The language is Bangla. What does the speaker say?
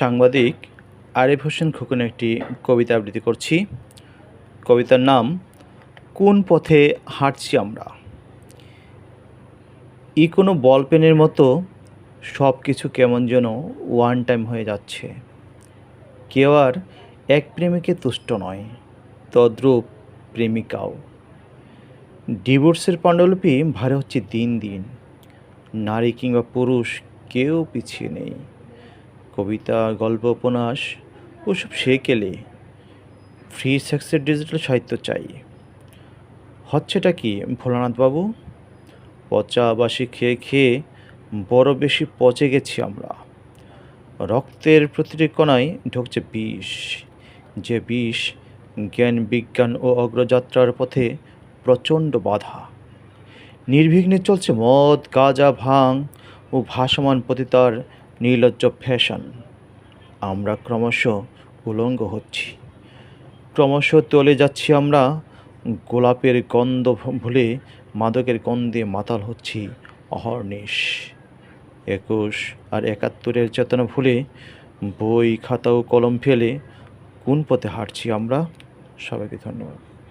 সাংবাদিক আরিফ হোসেন খোকন একটি কবিতা আবৃত্তি করছি। কবিতার নাম, কোন পথে হাঁটছি আমরা? ই কোনো বল পেনের মতো সব কিছু কেমন যেন ওয়ান টাইম হয়ে যাচ্ছে। কেউ আর এক প্রেমিকে তুষ্ট নয়, তদ্রূপ প্রেমিকাও। ডিভোর্সের পাণ্ডুলিপি ভারে হচ্ছে দিন দিন। নারী কিংবা পুরুষ কেউ পিছিয়ে নেই। কবিতা, গল্প, উপন্যাস, ওসব কেলে ফ্রি সেক্সের ডিজিটাল সাহিত্য চাই। হচ্ছেটা কি, ভোলানাথবাবু? পচা বাসি খেয়ে খেয়ে বড় বেশি পচে গেছি আমরা। রক্তের প্রতিটি কণায় ঢুকছে বিষ। যে বিষ জ্ঞান, বিজ্ঞান ও অগ্রযাত্রার পথে প্রচণ্ড বাধা। নির্বিঘ্নে চলছে মদ, গাঁজা, ভাং ও ভাসমান পতিতার নির্লজ্জ ফ্যাশন। আমরা ক্রমশ উলঙ্গ হচ্ছি। ক্রমশ তলে যাচ্ছি আমরা, গোলাপের গন্ধ ভুলে মাদকের গন্ধে মাতাল হচ্ছি অহর্নিশ। একুশ আর একাত্তরের চেতনা ভুলে বই, খাতা ও কলম ফেলে কোন পথে হাঁটছি আমরা? সবাইকে ধন্যবাদ।